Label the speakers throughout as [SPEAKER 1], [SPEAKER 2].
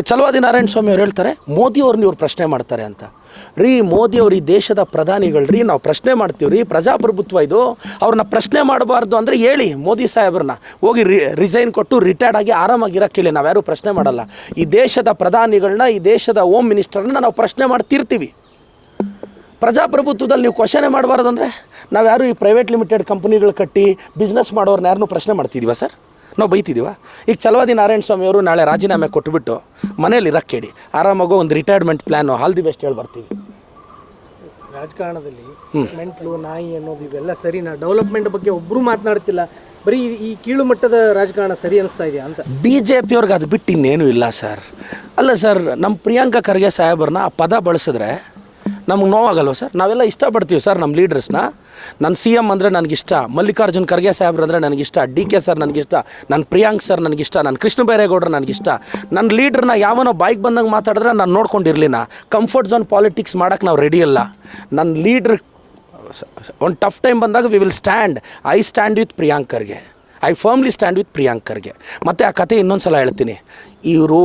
[SPEAKER 1] ಚಲವಾದಿ ನಾರಾಯಣ ಸ್ವಾಮಿ ಅವ್ರು ಹೇಳ್ತಾರೆ ಮೋದಿಯವ್ರನ್ನ ಇವ್ರು ಪ್ರಶ್ನೆ ಮಾಡ್ತಾರೆ ಅಂತ. ರೀ ಮೋದಿಯವ್ರು ಈ ದೇಶದ ಪ್ರಧಾನಿಗಳು, ರೀ, ನಾವು ಪ್ರಶ್ನೆ ಮಾಡ್ತೀವಿ, ರೀ, ಪ್ರಜಾಪ್ರಭುತ್ವ ಇದು, ಅವ್ರನ್ನ ಪ್ರಶ್ನೆ ಮಾಡಬಾರ್ದು ಅಂದರೆ ಹೇಳಿ ಮೋದಿ ಸಾಹೇಬ್ರನ್ನ. ಹೋಗಿ ರಿ, ರಿಸೈನ್ ಕೊಟ್ಟು ರಿಟೈರ್ಡ್ ಆಗಿ ಆರಾಮಾಗಿರಕ್ಕೆ ನಾವು ನಾವ್ಯಾರು ಪ್ರಶ್ನೆ ಮಾಡಲ್ಲ. ಈ ದೇಶದ ಪ್ರಧಾನಿಗಳನ್ನ ಈ ದೇಶದ ಹೋಮ್ ಮಿನಿಸ್ಟರ್ನ ನಾವು ಪ್ರಶ್ನೆ ಮಾಡ್ತಿರ್ತೀವಿ. ಪ್ರಜಾಪ್ರಭುತ್ವದಲ್ಲಿ ನೀವು ಕ್ವಶನೇ ಮಾಡಬಾರ್ದು ಅಂದರೆ, ನಾವು ಯಾರು ಈ ಪ್ರೈವೇಟ್ ಲಿಮಿಟೆಡ್ ಕಂಪ್ನಿಗಳು ಕಟ್ಟಿ ಬಿಸ್ನೆಸ್ ಮಾಡೋರ್ನ ಯಾರನ್ನೂ ಪ್ರಶ್ನೆ ಮಾಡ್ತಿದ್ದೀವ ಸರ್ ನಾವು ಬೈತಿದ್ದೀವ ಈಗ ಚಲವಾದಿ ನಾರಾಯಣ ಸ್ವಾಮಿ ಅವರು ನಾಳೆ ರಾಜೀನಾಮೆ ಕೊಟ್ಬಿಟ್ಟು ಮನೇಲಿ ಇರಕ್ಕೆ ಹೇಳಿ ಆರಾಮಾಗೋ ಒಂದು retirement plan all the best ಹೇಳಿ ಬರ್ತೀವಿ.
[SPEAKER 2] ರಾಜಕಾರಣದಲ್ಲಿ ಮೆಂಟ್ಲು ನಾಯಿ ಅನ್ನೋದು ಇವೆಲ್ಲ ಸರಿನಾ? ಡೆವಲಪ್ಮೆಂಟ್ ಬಗ್ಗೆ ಒಬ್ಬರು ಮಾತನಾಡ್ತಿಲ್ಲ. ಬರೀ ಈ- ಈ ಕೀಳು ಮಟ್ಟದ ರಾಜಕಾರಣ ಸರಿ ಅನಿಸ್ತಾ ಇದೆಯಾ ಅಂತ?
[SPEAKER 1] ಬಿ ಜೆ ಪಿಯವ್ರಿಗೆ ಅದು ಬಿಟ್ಟು ಇನ್ನೇನೂ ಇಲ್ಲ ಸರ್ ಅಲ್ಲ ಸರ್ ನಮ್ಮ ಪ್ರಿಯಾಂಕಾ ಖರ್ಗೆ ಸಾಹೇಬರನ್ನ ಆ ಪದ ಬಳಸಿದ್ರೆ ನಮ್ಗೆ ನೋವಾಗಲ್ವ ಸರ್? ನಾವೆಲ್ಲ ಇಷ್ಟಪಡ್ತೀವಿ ಸರ್ ನಮ್ಮ ಲೀಡರ್ಸ್ನ ನನ್ನ ಸಿ ಎಂ ಅಂದರೆ ನನಗಿಷ್ಟ. ಮಲ್ಲಿಕಾರ್ಜುನ್ ಖರ್ಗೆ ಸಾಹೇಬ್ರು ಅಂದರೆ ನನಗಿಷ್ಟ. ಡಿ ಕೆ ಸರ್ ನನಗಿಷ್ಟ. ನನ್ನ ಪ್ರಿಯಾಂಕ್ ಸರ್ ನನಗಿಷ್ಟ. ನನ್ನ ಕೃಷ್ಣ ಬೈರೇಗೌಡರು ನನಗಿಷ್ಟ. ನನ್ನ ಲೀಡ್ರನ್ನ ಯಾವನೋ ಬೈಕ್ ಬಂದಂಗೆ ಮಾತಾಡಿದ್ರೆ ನಾನು ನೋಡ್ಕೊಂಡಿರಲಿಲ್ಲ. ಕಂಫರ್ಟ್ ಝೋನ್ ಪಾಲಿಟಿಕ್ಸ್ ಮಾಡೋಕ್ಕೆ ನಾವು ರೆಡಿ ಅಲ್ಲ ನನ್ನ ಲೀಡ್ರ್ ಒಂದು ಟಫ್ ಟೈಮ್ ಬಂದಾಗ we will stand I stand with ಪ್ರಿಯಾಂಕರ್ಗೆ I firmly stand with ಪ್ರಿಯಾಂಕರ್ಗೆ ಮತ್ತು ಆ ಕತೆ ಇನ್ನೊಂದು ಸಲ ಹೇಳ್ತೀನಿ. ಇವರು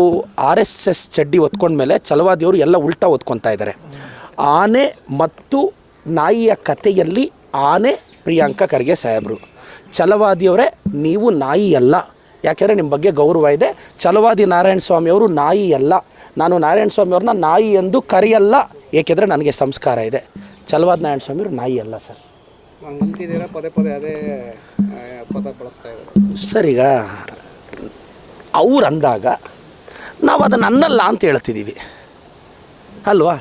[SPEAKER 1] ಆರ್ ಎಸ್ ಎಸ್ ಚಡ್ಡಿ ಒತ್ಕೊಂಡ್ಮೇಲೆ ಚಲವಾದಿಯವರು ಎಲ್ಲ ಉಲ್ಟಾ ಒತ್ಕೊತಾ ಇದ್ದಾರೆ ಆನೆ ಮತ್ತು ನಾಯಿಯ ಕಥೆಯಲ್ಲಿ ಆನೆ ಪ್ರಿಯಾಂಕ ಖರ್ಗೆ ಸಾಹೇಬರು. ಛಲವಾದಿಯವರೇ ನೀವು ನಾಯಿ ಅಲ್ಲ. ಯಾಕೆಂದರೆ ನಿಮ್ಮ ಬಗ್ಗೆ ಗೌರವ ಇದೆ. ಛಲವಾದಿ ನಾರಾಯಣ ಸ್ವಾಮಿಯವರು ನಾಯಿ ಅಲ್ಲ. ನಾನು ನಾರಾಯಣ ಸ್ವಾಮಿಯವ್ರನ್ನ ನಾಯಿ ಎಂದು ಕರೆಯಲ್ಲ. ಏಕೆಂದರೆ ನನಗೆ ಸಂಸ್ಕಾರ ಇದೆ. ಛಲವಾದಿ ನಾರಾಯಣ ಸ್ವಾಮಿಯವರು ನಾಯಿ ಅಲ್ಲ ಸರ್.
[SPEAKER 3] ಅಂತಿದ್ದೀರಾ ಪದೇ ಪದೇ ಅದೇ ಆ, ಪದ ಬಳಸ್ತಾ ಇದ್ದಾರೆ
[SPEAKER 1] ಸರ್ ಈಗ ಅವ್ರು ಅಂದಾಗ ನಾವು ಅದನ್ನು ಅನ್ನಲ್ಲ ಅಂತ ಹೇಳ್ತಿದ್ದೀವಿ ಅಲ್ವಾ?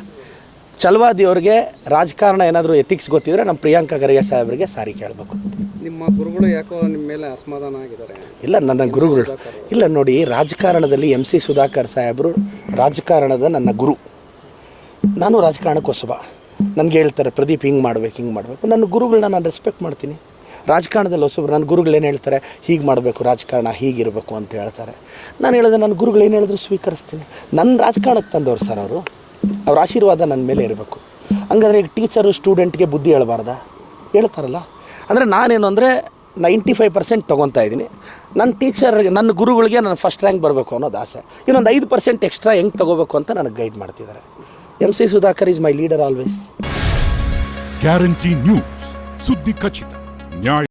[SPEAKER 1] ಚಲವಾದಿಯವ್ರಿಗೆ ರಾಜಕಾರಣ ಏನಾದರೂ ಎಥಿಕ್ಸ್ ಗೊತ್ತಿದ್ರೆ ನಮ್ಮ ಪ್ರಿಯಾಂಕಾ ಖರ್ಗೆ ಸಾಹೇಬ್ರಿಗೆ ಸಾರಿ ಕೇಳಬೇಕು.
[SPEAKER 3] ನಿಮ್ಮ ಗುರುಗಳು ಯಾಕೋ ನಿಮ್ಮ ಮೇಲೆ ಅಸಮಾಧಾನ ಆಗಿದ್ದಾರೆ?
[SPEAKER 1] ಇಲ್ಲ ನನ್ನ ಗುರುಗಳು. ಇಲ್ಲ ನೋಡಿ ರಾಜಕಾರಣದಲ್ಲಿ ಎಂ ಸಿ ಸುಧಾಕರ್ ಸಾಹೇಬರು ರಾಜಕಾರಣದ ನನ್ನ ಗುರು. ನಾನು ರಾಜಕಾರಣಕ್ಕೆ ಹೊಸಬ ನನಗೆ ಹೇಳ್ತಾರೆ ಪ್ರದೀಪ್ ಹಿಂಗೆ ಮಾಡ್ಬೇಕು ಹಿಂಗೆ ಮಾಡಬೇಕು. ನನ್ನ ಗುರುಗಳನ್ನ ನಾನು ರೆಸ್ಪೆಕ್ಟ್ ಮಾಡ್ತೀನಿ. ರಾಜಕಾರಣದಲ್ಲಿ ಹೊಸಬ್ರು ನನ್ನ ಗುರುಗಳು ಏನು ಹೇಳ್ತಾರೆ? ಹೀಗೆ ಮಾಡಬೇಕು ರಾಜಕಾರಣ ಹೀಗಿರಬೇಕು ಅಂತ ಹೇಳ್ತಾರೆ. ನಾನು ಹೇಳಿದೆ ನನ್ನ ಗುರುಗಳು ಏನು ಹೇಳಿದ್ರು ಸ್ವೀಕರಿಸ್ತೀನಿ. ನನ್ನ ರಾಜಕಾರಣಕ್ಕೆ ತಂದವರು ಸರ್ ಅವರು. ಅವ್ರ ಆಶೀರ್ವಾದ ನನ್ನ ಮೇಲೆ ಇರಬೇಕು. ಹಂಗಾದ್ರೆ ಈಗ ಟೀಚರು ಸ್ಟೂಡೆಂಟ್ಗೆ ಬುದ್ಧಿ ಹೇಳ್ಬಾರ್ದಾ? ಹೇಳ್ತಾರಲ್ಲ. ಅಂದರೆ ನಾನೇನು ಅಂದರೆ ನೈಂಟಿ ಫೈವ್ ಪರ್ಸೆಂಟ್ ತೊಗೊತಾ ಇದ್ದೀನಿ. ನನ್ನ ಟೀಚರ್ಗೆ ನನ್ನ ಗುರುಗಳಿಗೆ ನಾನು ಫಸ್ಟ್ ರ್ಯಾಂಕ್ ಬರಬೇಕು ಅನ್ನೋದು ಆಸೆ. ಇನ್ನೊಂದು ಐದು ಪರ್ಸೆಂಟ್ ಎಕ್ಸ್ಟ್ರಾ ಹೆಂಗೆ ತೊಗೋಬೇಕು ಅಂತ ನನಗೆ ಗೈಡ್ ಮಾಡ್ತಿದ್ದಾರೆ. M C Sudhakar is my leader always
[SPEAKER 4] guarantee news ಸುದ್ದಿ ಖಚಿತ. ನ್ಯಾಯ